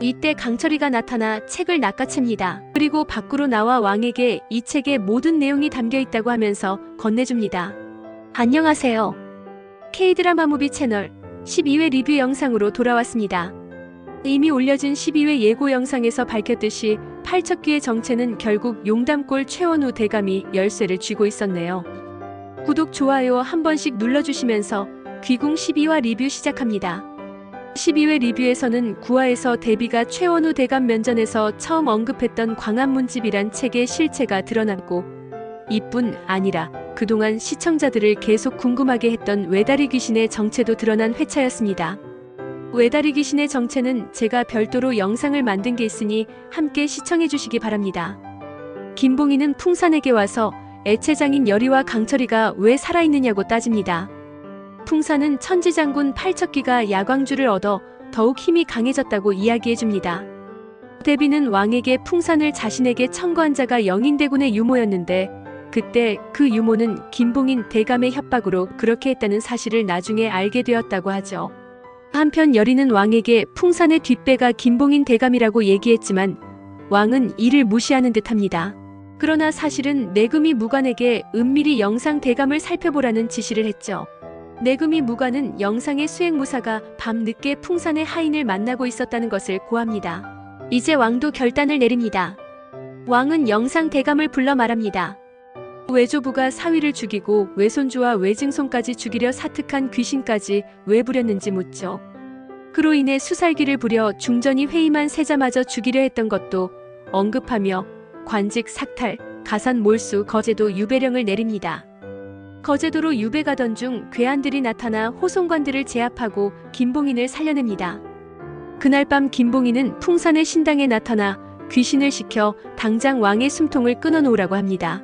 이때 강철이가 나타나 책을 낚아챕니다. 그리고 밖으로 나와 왕에게 이 책에 모든 내용이 담겨 있다고 하면서 건네줍니다. 안녕하세요. K드라마 무비 채널 12회 리뷰 영상으로 돌아왔습니다. 이미 올려진 12회 예고 영상에서 밝혔듯이 팔척귀의 정체는 결국 용담골 최원우 대감이 열쇠를 쥐고 있었네요. 구독, 좋아요 한 번씩 눌러주시면서 귀궁 12화 리뷰 시작합니다. 12회 리뷰에서는 9화에서 데비가 최원우 대감 면전에서 처음 언급했던 광안문집이란 책의 실체가 드러났고 이뿐 아니라 그동안 시청자들을 계속 궁금하게 했던 외다리 귀신의 정체도 드러난 회차였습니다. 외다리 귀신의 정체는 제가 별도로 영상을 만든 게 있으니 함께 시청해 주시기 바랍니다. 김봉희는 풍산에게 와서 애체장인 여리와 강철이가 왜 살아있느냐고 따집니다. 풍산은 천지장군 팔척기가 야광주를 얻어 더욱 힘이 강해졌다고 이야기해줍니다. 대비는 왕에게 풍산을 자신에게 청구한 자가 영인대군의 유모였는데 그때 그 유모는 김봉인 대감의 협박으로 그렇게 했다는 사실을 나중에 알게 되었다고 하죠. 한편 여리는 왕에게 풍산의 뒷배가 김봉인 대감이라고 얘기했지만 왕은 이를 무시하는 듯합니다. 그러나 사실은 내금이 무관에게 은밀히 영상 대감을 살펴보라는 지시를 했죠. 내금이 무관은 영상의 수행무사가 밤 늦게 풍산의 하인을 만나고 있었다는 것을 고합니다. 이제 왕도 결단을 내립니다. 왕은 영상 대감을 불러 말합니다. 외조부가 사위를 죽이고 외손주와 외증손까지 죽이려 사특한 귀신까지 왜 부렸는지 묻죠. 그로 인해 수살기를 부려 중전이 회의만 세자마저 죽이려 했던 것도 언급하며 관직 삭탈, 가산 몰수 거제도 유배령을 내립니다. 거제도로 유배 가던 중 괴한들이 나타나 호송관들을 제압하고 김봉인을 살려냅니다. 그날 밤 김봉인은 풍산의 신당에 나타나 귀신을 시켜 당장 왕의 숨통을 끊어놓으라고 합니다.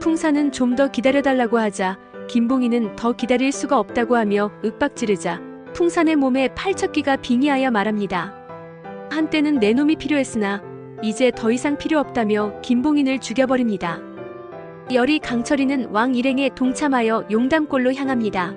풍산은 좀 더 기다려달라고 하자 김봉인은 더 기다릴 수가 없다고 하며 윽박지르자 풍산의 몸에 팔척기가 빙의하여 말합니다. 한때는 내 놈이 필요했으나 이제 더 이상 필요 없다며 김봉인을 죽여버립니다. 열이 강철이는 왕 일행에 동참하여 용담골로 향합니다.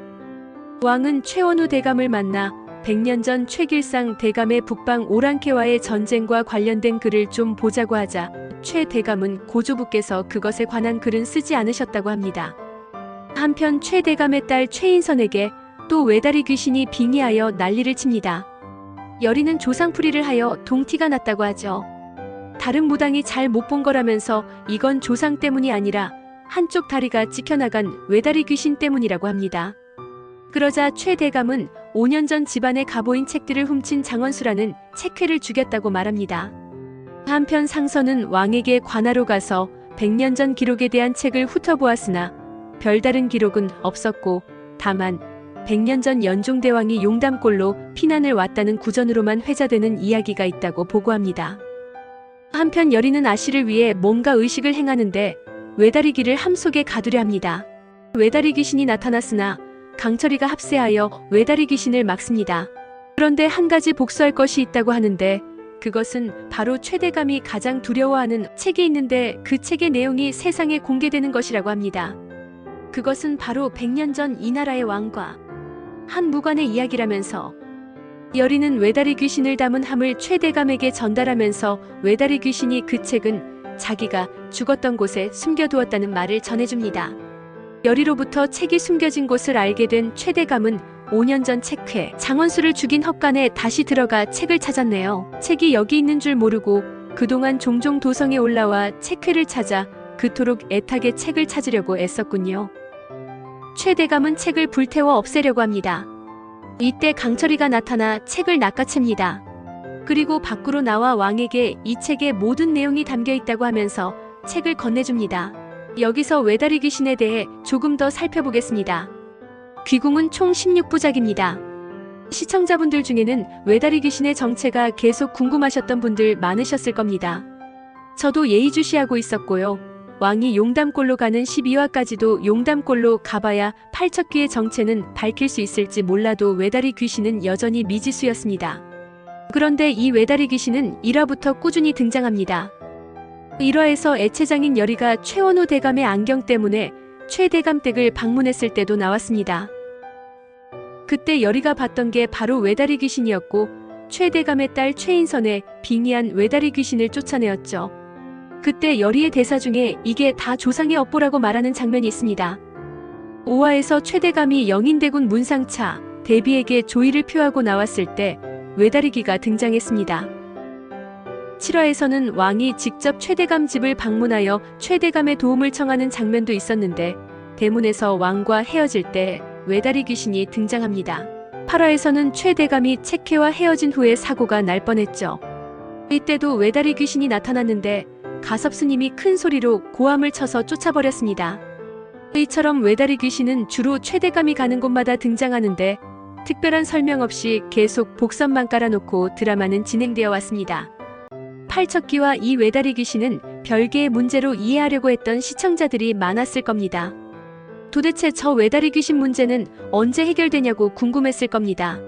왕은 최원우 대감을 만나 100년 전 최길상 대감의 북방 오랑캐와의 전쟁과 관련된 글을 좀 보자고 하자 최 대감은 고조부께서 그것에 관한 글은 쓰지 않으셨다고 합니다. 한편 최 대감의 딸 최인선에게 또 외다리 귀신이 빙의하여 난리를 칩니다. 여리는 조상풀이를 하여 동티가 났다고 하죠. 다른 무당이 잘 못 본 거라면서 이건 조상 때문이 아니라 한쪽 다리가 찍혀나간 외다리 귀신 때문이라고 합니다. 그러자 최 대감은 5년 전 집안의 가보인 책들을 훔친 장원수라는 책회를 죽였다고 말합니다. 한편 상선은 왕에게 관하로 가서 100년 전 기록에 대한 책을 훑어보았으나 별다른 기록은 없었고 다만 100년 전 연종대왕이 용담골로 피난을 왔다는 구전으로만 회자되는 이야기가 있다고 보고합니다. 한편 여리는 아씨를 위해 뭔가 의식을 행하는데 외다리기를 함 속에 가두려 합니다. 외다리 귀신이 나타났으나 강철이가 합세하여 외다리 귀신을 막습니다. 그런데 한 가지 복수할 것이 있다고 하는데 그것은 바로 최대감이 가장 두려워하는 책이 있는데 그 책의 내용이 세상에 공개되는 것이라고 합니다. 그것은 바로 100년 전 이 나라의 왕과 한 무관의 이야기라면서 여리는 외다리 귀신을 담은 함을 최대감에게 전달하면서 외다리 귀신이 그 책은 자기가 죽었던 곳에 숨겨두었다는 말을 전해줍니다. 여리로부터 책이 숨겨진 곳을 알게 된 최대감은 5년 전 책회 장원수를 죽인 헛간에 다시 들어가 책을 찾았네요. 책이 여기 있는 줄 모르고 그동안 종종 도성에 올라와 책회를 찾아 그토록 애타게 책을 찾으려고 애썼군요. 최대감은 책을 불태워 없애려고 합니다. 이때 강철이가 나타나 책을 낚아챕니다. 그리고 밖으로 나와 왕에게 이 책에 모든 내용이 담겨 있다고 하면서 책을 건네줍니다. 여기서 외다리 귀신에 대해 조금 더 살펴보겠습니다. 귀궁은 총 16부작입니다. 시청자분들 중에는 외다리 귀신의 정체가 계속 궁금하셨던 분들 많으셨을 겁니다. 저도 예의주시하고 있었고요. 왕이 용담골로 가는 12화까지도 용담골로 가봐야 팔척귀의 정체는 밝힐 수 있을지 몰라도 외다리 귀신은 여전히 미지수였습니다. 그런데 이 외다리 귀신은 1화부터 꾸준히 등장합니다. 1화에서 애체장인 여리가 최원호 대감의 안경 때문에 최 대감 댁을 방문했을 때도 나왔습니다. 그때 여리가 봤던 게 바로 외다리 귀신이었고 최 대감의 딸 최인선의 빙의한 외다리 귀신을 쫓아내었죠. 그때 열의의 대사 중에 이게 다 조상의 업보라고 말하는 장면이 있습니다. 5화에서 최대감이 영인대군 문상차 대비에게 조의를 표하고 나왔을 때 외다리기가 등장했습니다. 7화에서는 왕이 직접 최대감 집을 방문하여 최대감의 도움을 청하는 장면도 있었는데 대문에서 왕과 헤어질 때 외다리 귀신이 등장합니다. 8화에서는 최대감이 책혜와 헤어진 후에 사고가 날 뻔했죠. 이때도 외다리 귀신이 나타났는데 가섭스님이 큰 소리로 고함을 쳐서 쫓아버렸습니다. 이처럼 외다리 귀신은 주로 최대감이 가는 곳마다 등장하는데 특별한 설명 없이 계속 복선만 깔아놓고 드라마는 진행되어 왔습니다. 팔척기와 이 외다리 귀신은 별개의 문제로 이해하려고 했던 시청자들이 많았을 겁니다. 도대체 저 외다리 귀신 문제는 언제 해결되냐고 궁금했을 겁니다.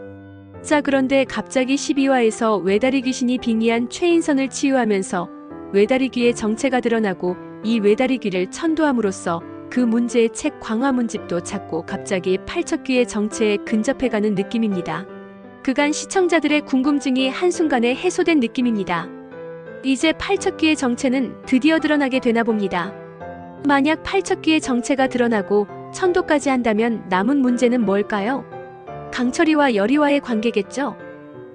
자, 그런데 갑자기 12화에서 외다리 귀신이 빙의한 최인선을 치유하면서 외다리 귀의 정체가 드러나고 이 외다리 귀를 천도함으로써 그 문제의 책 광화문집도 찾고 갑자기 팔척귀의 정체에 근접해가는 느낌입니다. 그간 시청자들의 궁금증이 한순간에 해소된 느낌입니다. 이제 팔척귀의 정체는 드디어 드러나게 되나 봅니다. 만약 팔척귀의 정체가 드러나고 천도까지 한다면 남은 문제는 뭘까요? 강철이와 열이와의 관계겠죠?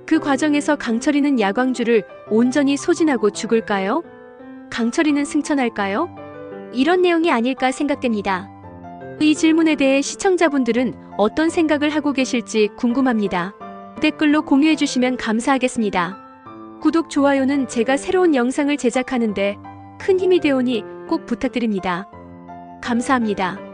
그 과정에서 강철이는 야광주를 온전히 소진하고 죽을까요? 강철이는 승천할까요? 이런 내용이 아닐까 생각됩니다. 이 질문에 대해 시청자분들은 어떤 생각을 하고 계실지 궁금합니다. 댓글로 공유해 주시면 감사하겠습니다. 구독, 좋아요는 제가 새로운 영상을 제작하는데 큰 힘이 되오니 꼭 부탁드립니다. 감사합니다.